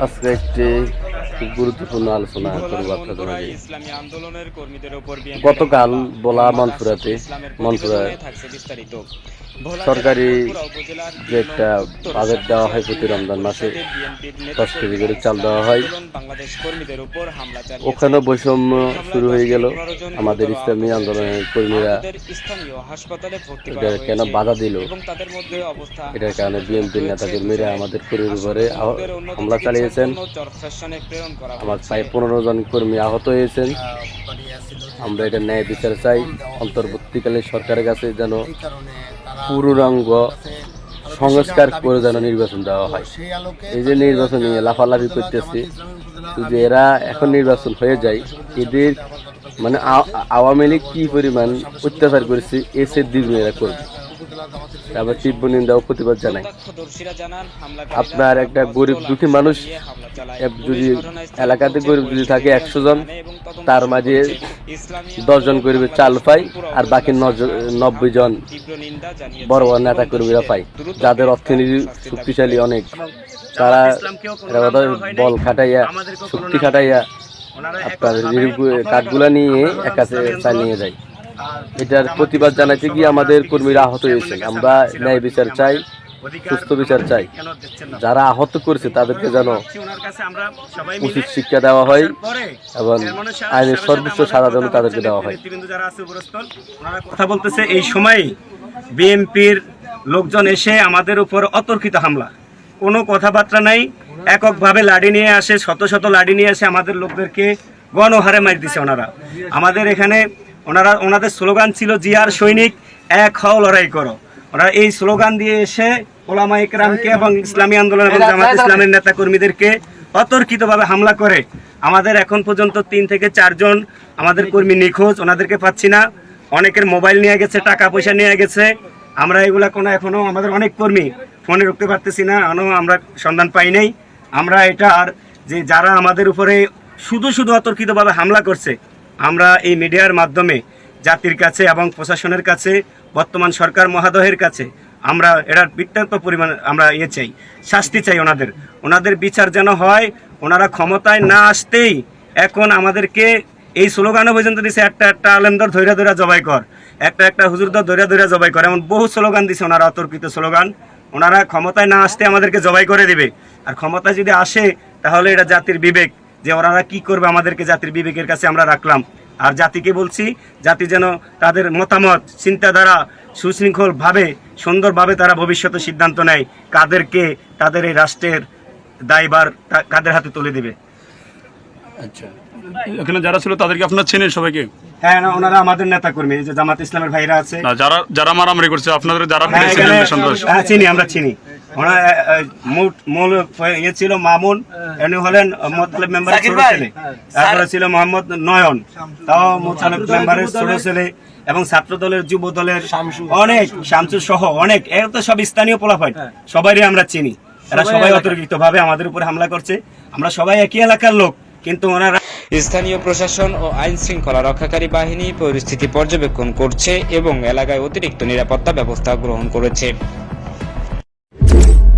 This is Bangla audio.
আজকে একটি খুব গুরুত্বপূর্ণ আলোচনা করব আপনাদের মাঝে। গতকাল বলা বিস্তারিত। ভোলা সরকারি যে একটা বাজেট দেওয়া হয় প্রতি রমজান মাসে দশ কেজি করে চাল দেওয়া হয়। ওখানেও বৈষম্য শুরু হয়ে গেল। আমাদের ইসলামী আন্দোলনের কর্মীরা কেন বাধা দিল? এটার কারণে বিএনপির নেতা কর্মীরা আমাদের কর্মীর উপরে হামলা চালিয়েছেন। আমার। প্রায় পনেরো জন কর্মী আহত হয়েছেন। আমরা এটা ন্যায় বিচার চাই। অন্তর্বর্তীকালে সরকারের কাছে যেন পূর্ণাঙ্গ সংস্কার করে যেন নির্বাচন দেওয়া হয়। এই যে নির্বাচন নিয়ে লাফালাফি করতেছে যদি এরা এখন নির্বাচন হয়ে যায় এদের মানে আওয়ামী লীগ কি পরিমাণ অত্যাচার করেছে এসে দ্বিগুণ এরা করবে। আবার তীব্র নিন্দা ও প্রতিবাদ জানাই। আপনার একটা গরিব দুঃখী মানুষ চালায়। যদি এলাকাতে গরিব যদি থাকে একশো জন তার মাঝে দশজন করবে চাল পায় আর বাকি নব্বই জন বড় বড় নেতা কর্মীরা পায় যাদের অর্থনীতি শক্তিশালী অনেক। তারা বল খাটাইয়া শক্তি খাটাইয়া আপনার কাঠগুলা নিয়ে এক কাছে চাল নিয়ে যায়। এটার প্রতিবাদ জানাইতে গিয়ে আমাদের কর্মীরা আহত হয়েছেন আমরা ন্যায় বিচার চাই, সুস্থ বিচার চাই। যারা আহত করেছে তাদেরকে যেন উচিত শিক্ষা দেওয়া হয় এবং আইনের সর্বোচ্চ সাজা যেন তাদেরকে দেওয়া হয়। কথা বলতেছে, এই সময় বিএনপির লোকজন এসে আমাদের উপর অতর্কিত হামলা। কোনো কথাবার্তা নাই, এককভাবে লাঠি নিয়ে আসে, শত শত লাঠি নিয়ে আসে আমাদের লোকদেরকে গণহারে মারি দিছে ওনারা। আমাদের এখানে ওনারা ওনাদের স্লোগান ছিল জিয়ার সৈনিক এক হও লড়াই করো। ওনারা এই স্লোগান দিয়ে এসে ওলামা ইকরামকে এবং ইসলামী আন্দোলন এবং জামাত ইসলামের নেতা কর্মীদেরকে অতর্কিতভাবে হামলা করে। আমাদের এখন পর্যন্ত তিন থেকে চারজন আমাদের কর্মী নিখোঁজ ওনাদেরকে পাচ্ছি না। অনেকের মোবাইল নিয়ে গেছে টাকা পয়সা নিয়ে গেছে। আমরা এগুলা কোনো এখনও আমাদের অনেক কর্মী ফোনে রুখতে পারতেছি না এখনও আমরা সন্ধান পাই নাই। আমরা এটা আর যে যারা আমাদের উপরে শুধু শুধু অতর্কিতভাবে হামলা করছে আমরা এই মিডিয়ার মাধ্যমে জাতির কাছে এবং প্রশাসনের কাছে, বর্তমান সরকার মহাদয়ের কাছে আমরা এটার বৃত্তান্ত পরিমাণ আমরা ইয়ে চাই, শাস্তি চাই ওনাদের। ওনাদের বিচার যেন হয়, ওনারা ক্ষমতায় না আসতেই এখন আমাদেরকে এই স্লোগানও পর্যন্ত দিছে, একটা একটা আলেমদর ধৈর্য ধৈর্য জবাই কর, একটা একটা হুজুরদর ধৈর্য ধৈর্য জবাই কর। এমন বহু স্লোগান দিছে ওনারা, অতর্কিত স্লোগান। ওনারা ক্ষমতায় না আসতে আমাদেরকে জবাই করে দিবে। আর ক্ষমতা যদি আসে, তাহলে এটা জাতির বিবেক। যে ওনারা কি করবে আমাদেরকে জাতির বিবেকের কাছে আমরা রাখলাম। আর জাতিকে বলছি জাতি যেন তাদের মতামত চিন্তাধারা সুশৃঙ্খলভাবে সুন্দরভাবে তারা ভবিষ্যতে সিদ্ধান্ত নেয় কাদেরকে তাদের এই রাষ্ট্রের দায়ভার তা- কাদের হাতে তুলে দিবে। আচ্ছা। এখানে যারা ছিল তাদেরকে আপনার চেনেন সবাইকে? হ্যাঁ না, ওনারা আমাদের নেতা কর্মী এই যে জামাত ইসলামের ভাইরা আছে। যারা যারা মারামারি করছে আপনাদের যারা হ্যাঁ, হ্যাঁ, চিনি আমরা চিনি। ওনারা মূল মূল ইয়ে ছিল মামুন উনি হলেন মোতালেব মেম্বারের ছোট ছেলে তারপরে ছিল মোহাম্মদ নয়ন। তাও মোতালেব মেম্বারের ছোট ছেলে এবং ছাত্র দলের যুব দলের অনেক শামসু সহ অনেক। এর তো সব স্থানীয় পোলাফাই সবারই আমরা চিনি। এরা সবাই অতর্কিত ভাবে আমাদের উপর হামলা করছে। আমরা সবাই একই এলাকার লোক কিন্তু ওনারা স্থানীয় প্রশাসন ও আইন শৃঙ্খলা রক্ষাকারী বাহিনী পরিস্থিতি পর্যবেক্ষণ করছে এবং এলাকায় অতিরিক্ত নিরাপত্তা ব্যবস্থা গ্রহণ করেছে। Thank you.